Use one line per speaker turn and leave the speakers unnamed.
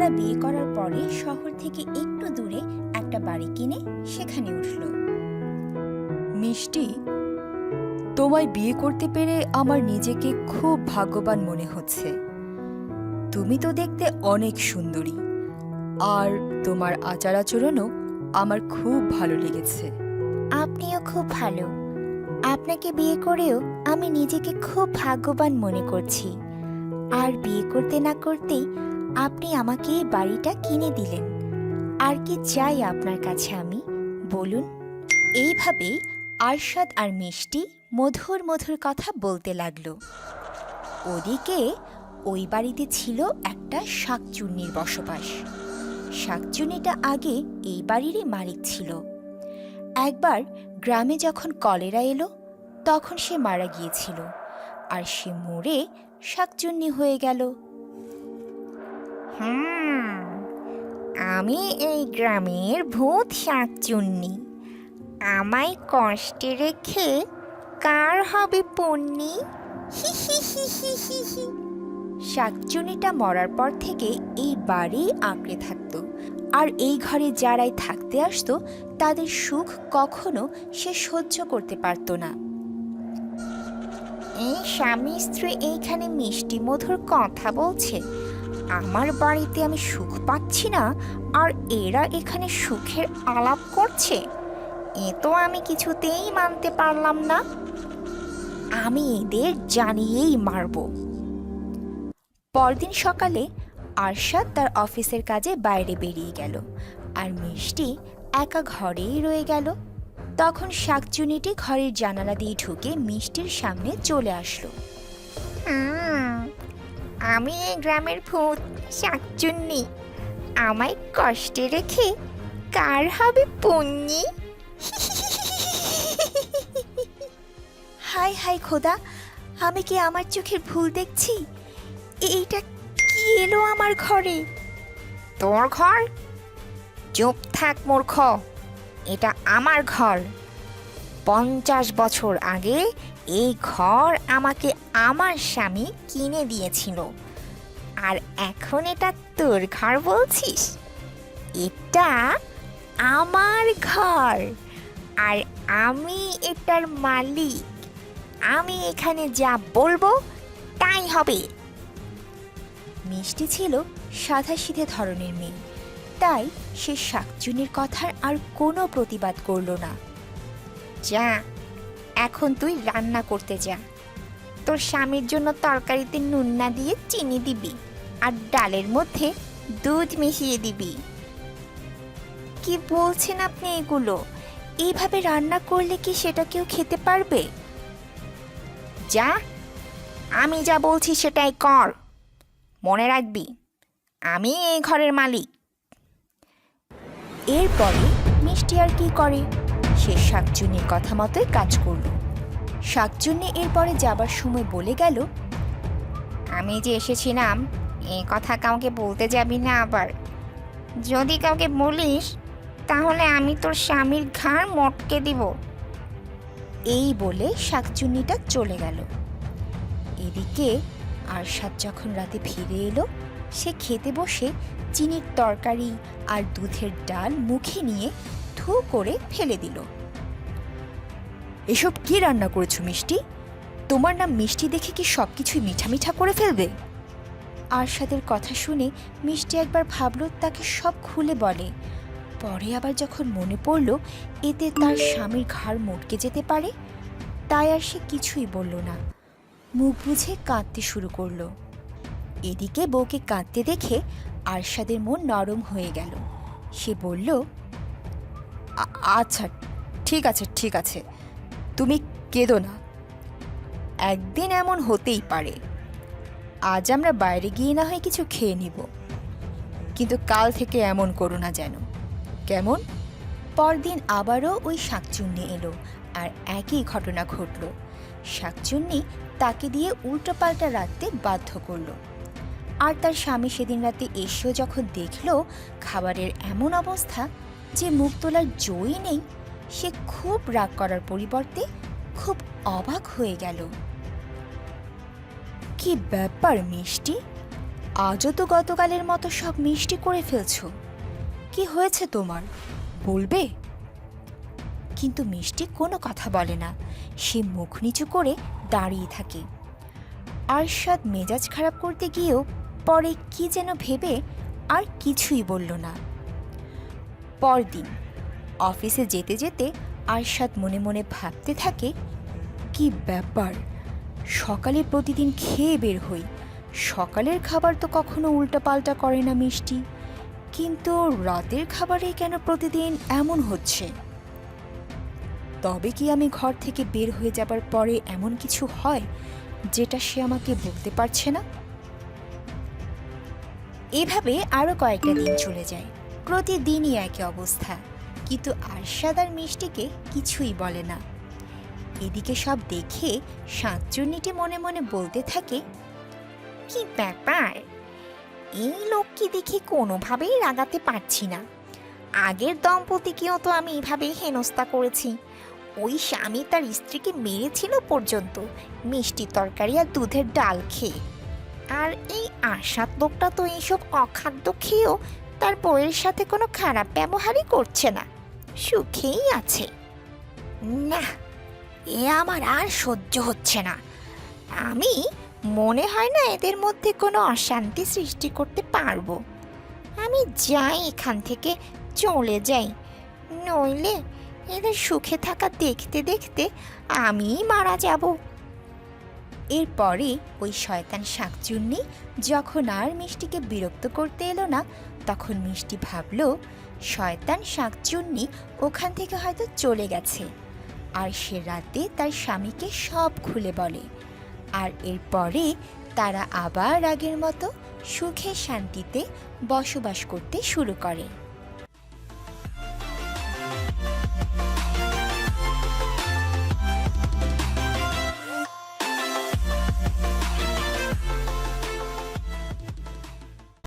তারা বিয়ে করার পরে শহর থেকে একটু দূরে একটা বাড়ি কিনে সেখানে উঠল।
মিষ্টি তোমায় বিয়ে করতে পেরে আমার নিজেকে খুব ভাগ্যবান মনে হচ্ছে। তুমি তো দেখতে অনেক সুন্দরী আর তোমার আচার আচরণও আমার খুব ভালো লেগেছে।
আপনিও খুব ভালো। আপনাকে বিয়ে করেও আমি নিজেকে খুব ভাগ্যবান মনে করছি। আর বিয়ে করতে না করতেই আপনি আমাকে এই বাড়িটা কিনে দিলেন। আর কি চাই আপনার কাছে আমি? বলুন। এইভাবেই আরশাদ আর মিষ্টি মধুর মধুর কথা বলতে লাগল। ওদিকে ওই বাড়িতে ছিল একটা শাকচুন্নির বসবাস। শাকচুন্নিটা আগে এই বাড়িরই মালিক ছিল। একবার গ্রামে যখন কলেরা এলো, তখন সে মারা গিয়েছিল। আর সে মরে শাকচুন্নি হয়ে গেল। হুম, আমি এই গ্রামের ভূত শাকচুন্নি। আমায় কষ্টে রেখে কার হবে পন্নি? শাকচুনিটা মরার পর থেকে এই বাড়ি আঁকড়ে থাকতো। আর এই ঘরে যারাই থাকতে আসতো, তাদের সুখ কখনো সে সহ্য করতে পারতো না। এই স্বামী স্ত্রী এইখানে মিষ্টি মধুর কথা বলছে। আমার বাড়িতে আমি সুখ পাচ্ছি না, আর এরা এখানে সুখের আলাপ করছে? এ তো আমি কিছুতেই মানতে পারলাম না। আমি এদের জানিয়েই মারবো। পরদিন সকালে আরশাদ তার অফিসের কাজে বাইরে বেরিয়ে গেল, আর মিষ্টি একা ঘরেই রয়ে গেল। তখন শাকচুনিটি ঘরের জানালা দিয়ে ঢুকে মিষ্টির সামনে চলে আসলো। আমি এই গ্রামের ভূত শাকচুন্নি আমায় কষ্টে রেখে কার হবে পুণ্যি? হাই হাই খোদা আমি কি আমার চোখের ভুল দেখছি? এইটা কি এলো আমার ঘরে? তোর ঘর? চুপ থাক মূর্খ। এটা আমার ঘর। পঞ্চাশ বছর আগে এই ঘর আমাকে আমার স্বামী কিনে দিয়েছিল। আর এখন এটা তোর ঘর বলছিস? এটা আমার ঘর। আর আমি এটার মালিক। আমি এখানে যা বলব তাই হবে। মিষ্টি ছিল সাধাসিধে ধরনের মেয়ে। তাই সে শাকচুনির কথার আর কোনো প্রতিবাদ করল না। যা, এখন তুই রান্না করতে যা। তোর স্বামীর জন্য তরকারিতে নুন না দিয়ে চিনি দিবি আর ডালের মধ্যে দুধ মিশিয়ে দিবি। কি বলছেন আপনি এগুলো? এইভাবে রান্না করলে কি সেটা কেউ খেতে পারবে? যা, আমি যা বলছি সেটাই কর। মনে রাখবি, আমি এই ঘরের মালিক। এরপরে মিষ্টি আর কি করে? সে শাকচুন্নির কথা মতোই কাজ করল। শাকচুন্নি এরপরে যাবার সময় বলে গেল, আমি যে এসেছিলাম, এ কথা কাউকে বলতে যাবি না আবার। যদি কাউকে বলিস, তাহলে আমি তোর স্বামীর ঘাড় মটকে দিব। এই বলে শাকচুন্নিটা চলে গেল। এদিকে আরশাদ যখন রাতে ফিরে এলো, সে খেতে বসে চিনির তরকারি আর দুধের ডাল মুখে নিয়ে থু করে ফেলে দিল।
এসব কি রান্না করেছ মিষ্টি? তোমার নাম মিষ্টি দেখে কি সব কিছুই মিঠা মিঠা করে ফেলবে?
আরশাদের কথা শুনে মিষ্টি একবার ভাবল, তাকে সব খুলে বলে। পরে আবার যখন মনে পড়ল, এতে তার স্বামীর ঘাড় মটকে যেতে পারে, তাই আর সে কিছুই বলল না। মুখ বুঝে কাঁদতে শুরু করল। এদিকে বউকে কাঁদতে দেখে আরশাদের মন নরম হয়ে গেল। সে বলল
আচ্ছা ঠিক আছে ঠিক আছে। তুমি কেঁদো না। একদিন এমন হতেই পারে। আজ আমরা বাইরে গিয়ে না হয় কিছু খেয়ে নিব। কিন্তু কাল থেকে এমন করো না যেন। কেমন?
পরদিন আবারও ওই শাকচুন্নি এলো আর একই ঘটনা ঘটল। শাকচুন্নি তাকে দিয়ে উল্টোপাল্টা রাখতে বাধ্য করল। আর তার স্বামী সেদিন রাতে এসেও যখন দেখল, খাবারের এমন অবস্থা যে মুখ তোলার জয়ই নেই, সে খুব রাগ করার পরিবর্তে খুব অবাক হয়ে গেল।
কি ব্যাপার মিষ্টি? আজও তো গতকালের মতো সব মিষ্টি করে ফেলছো। কি হয়েছে তোমার? বলবে? কিন্তু মিষ্টি কোনো কথা বলে না। সে মুখ নিচু করে দাঁড়িয়ে থাকে। আরশাদ মেজাজ খারাপ করতে গিয়েও পরে কি যেন ভেবে আর কিছুই বলল না। পরদিন। অফিসে যেতে যেতে আরশাদ মনে মনে ভাবতে থাকে, কি ব্যাপার? সকালে প্রতিদিন খেয়ে বের হই। সকালের খাবার তো কখনো উল্টাপাল্টা করে না মিষ্টি। কিন্তু রাতের খাবারে কেন প্রতিদিন এমন হচ্ছে? তবে কি আমি ঘর থেকে বের হয়ে যাবার পরে এমন কিছু হয় যেটা সে আমাকে বলতে পারছে না? এভাবে আরও কয়েকটা দিন চলে যায়। প্রতিদিনই একই অবস্থা। কিন্তু আরশাদ আর মিষ্টিকে কিছুই বলে না। এদিকে সব দেখে সাতচুন্নিটি মনে মনে বলতে থাকে,
কি ব্যাপার? এই লোককে দেখে কোনোভাবেই রাগাতে পারছি না। আগের দম্পতিকেও তো আমি এভাবেই হেনস্থা করেছি। ওই স্বামী তার স্ত্রীকে মেরেছিল পর্যন্ত, মিষ্টি তরকারি আর দুধের ডাল খেয়ে। আর এই আশাত লোকটা তো এইসব অখাদ্য খেয়েও তার বউয়ের সাথে কোনো খারাপ ব্যবহারই করছে না। সুখেই আছে। না, এ আমার আর সহ্য হচ্ছে না। আমি, মনে হয় না এদের মধ্যে কোনো অশান্তি সৃষ্টি করতে পারব। আমি যাই এখান থেকে, চলে যাই। নইলে এদের সুখে থাকা দেখতে দেখতে আমিই মারা যাব।
এরপরে ওই শয়তান শাকচুন্নি যখন আর মিষ্টিকে বিরক্ত করতে এলো না তখন মিষ্টি ভাবল, শয়তান শাকচুন্নি ওখান থেকে হয়তো চলে গেছে। আর সে রাতে তার স্বামীকে সব খুলে বলে। আর এরপরে তারা আবার আগের মতো সুখে শান্তিতে বসবাস করতে শুরু করে।